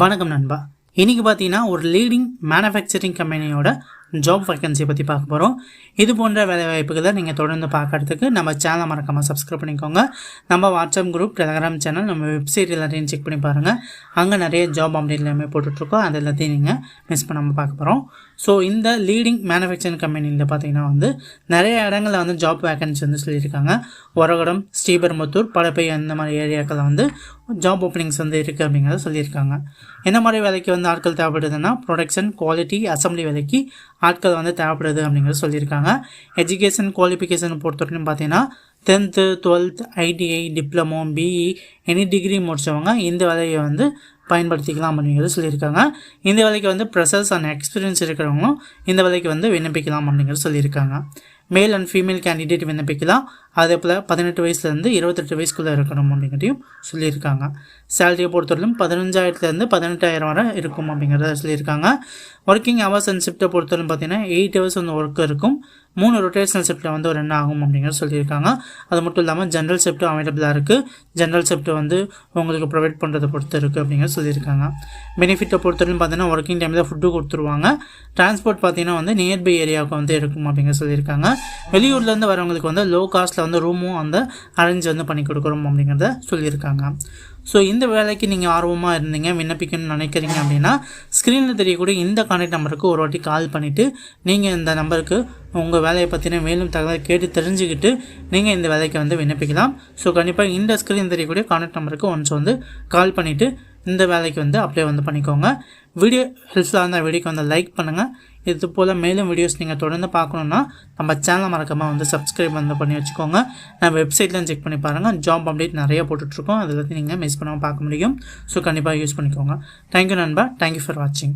வணக்கம் நண்பா. இன்றைக்கி பார்த்தீங்கன்னா ஒரு லீடிங் மேனுஃபேக்சரிங் கம்பெனியோட ஜாப் வேக்கன்சி பற்றி பார்க்க போகிறோம் இது போன்ற வேலை வாய்ப்புகளை நீங்கள் தொடர்ந்து பார்க்கறதுக்கு நம்ம சேனலை மறக்காமல் சப்ஸ்கிரைப் பண்ணிக்கோங்க. நம்ம வாட்ஸ்அப் குரூப் டெலகிராம் சேனல் நம்ம வெப்சைட் எல்லாத்தையும் செக் பண்ணி பாருங்கள் அங்கே நிறைய ஜாப் அப்டேட் எல்லாமே போட்டுட்ருக்கோம். அது எல்லாத்தையும் நீங்கள் மிஸ் பண்ணாமல் பார்க்க போகிறோம் ஸோ இந்த லீடிங் மேனுஃபேக்சரிங் கம்பெனியில் பார்த்தீங்கன்னா வந்து நிறைய இடங்களில் வந்து ஜாப் வேக்கன்சி வந்து சொல்லியிருக்காங்க. ஒரகடம் ஸ்ரீபெரும்புத்தூர் பலப்பை அந்த மாதிரி ஏரியாக்களில் வந்து ஜாப் ஓப்பனிங்ஸ் வந்து இருக்குது அப்படிங்கிறத சொல்லியிருக்காங்க. என்ன மாதிரி வேலைக்கு வந்து ஆட்கள் தேவைப்படுதுன்னா ப்ரொடக்ஷன் குவாலிட்டி அசம்பிளி வேலைக்கு ஆட்கள் வந்து தேவைப்படுது அப்படிங்கிறத சொல்லியிருக்காங்க. எஜுகேஷன் குவாலிஃபிகேஷன் பொறுத்தவரைக்கும் பார்த்தீங்கன்னா tenth twelfth ITI diploma BE any degree முடித்தவங்க இந்த வேலையை வந்து பயன்படுத்திக்கலாம் அப்படிங்கிறது சொல்லியிருக்காங்க. இந்த வேலைக்கு வந்து ப்ரெஷர்ஸ் அண்ட் எக்ஸ்பீரியன்ஸ் இருக்கிறவங்களும் இந்த வேலைக்கு வந்து விண்ணப்பிக்கலாம் அப்படிங்கிறது சொல்லியிருக்காங்க. மேல் அண்ட் ஃபீமேல் கேண்டிடேட் விண்ணப்பிக்கலாம். அதே போல் பதினெட்டு வயசுலேருந்து இருபத்தெட்டு வயசுக்குள்ளே இருக்கணும் அப்படிங்கிறதையும் சொல்லியிருக்காங்க. சேலரியை பொறுத்தவரையிலும் பதினஞ்சாயிரத்துலேருந்து பதினெட்டாயிரம் வரை இருக்கும் அப்படிங்கிறத சொல்லியிருக்காங்க. ஒர்க்கிங் ஹவர்ஸ் அண்ட் ஷிஃப்ட்டை பொறுத்தவரையும் பார்த்தீங்கன்னா எயிட் ஹவர்ஸ் வந்து ஒர்க் இருக்கும். மூணு ரொட்டேஷனல் ஷிஃப்ட்டில் வந்து ஒரு என்ன ஆகும் அப்படிங்கிறது சொல்லியிருக்காங்க. அது மட்டும் இல்லாமல் ஜென்ரல் ஷிஃப்ட்டும் அவைலபிளாக இருக்குது ஜென்ரல் ஷிஃப்ட்டு வந்து உங்களுக்கு ப்ரொவைட் பண்ணுறதை பொறுத்து இருக்குது அப்படிங்கிறது சொல்லியிருக்காங்க. பெனிஃபிட்டை பொறுத்தவரைக்கும் பார்த்தீங்கன்னா ஒர்க்கிங் டைமில் ஃபுட்டு கொடுத்துருவாங்க. டிரான்ஸ்போர்ட் பார்த்தீங்கன்னா வந்து நியர்பை ஏரியாவுக்கு வந்து இருக்கும் அப்படிங்கிற சொல்லியிருக்காங்க. வெளியூர்லேருந்து வரவங்களுக்கு வந்து லோ காஸ்ட்டில் வந்து ரூமும் வந்து அரேஞ்ச் வந்து பண்ணி கொடுக்குறோம் அப்படிங்கிறத சொல்லியிருக்காங்க. ஸோ இந்த வேலைக்கு நீங்கள் ஆர்வமாக இருந்தீங்க விண்ணப்பிக்கணும்னு நினைக்கிறீங்க அப்படின்னா ஸ்க்ரீனில் தெரியக்கூடிய இந்த கான்டாக்ட் நம்பருக்கு ஒரு வாட்டி கால் பண்ணிவிட்டு நீங்கள் இந்த நம்பருக்கு உங்கள் வேலையை பற்றின மேலும் தகவல் கேட்டு தெரிஞ்சுக்கிட்டு நீங்கள் இந்த வேலைக்கு வந்து விண்ணப்பிக்கலாம். ஸோ கண்டிப்பாக இந்த ஸ்க்ரீன் தெரியக்கூடிய கான்டாக்ட் நம்பருக்கு ஒன்ஸ் வந்து கால் பண்ணிவிட்டு இந்த வேலைக்கு வந்து அப்ளை வந்து பண்ணிக்கோங்க. வீடியோ ஹெல்ப்ஃபுல்லாக இருந்தால் வீடியோக்கு வந்து லைக் பண்ணுங்கள் இது போல் மேலும் வீடியோஸ் நீங்கள் தொடர்ந்து பார்க்கணுன்னா நம்ம சேனலை மறக்காமல் வந்து சப்ஸ்கிரைப் வந்து பண்ணி வச்சுக்கோங்க. நான் வெப்சைட்லாம் செக் பண்ணி பாருங்கள் ஜாப் அப்டேட் நிறைய போட்டுட்ருக்கோம். அதில் நீங்கள் மிஸ் பண்ணாமல் பார்க்க முடியும். ஸோ கண்டிப்பாக யூஸ் பண்ணிக்கோங்க. தேங்க்யூ நண்பா. தேங்க்யூ ஃபார் வாட்சிங்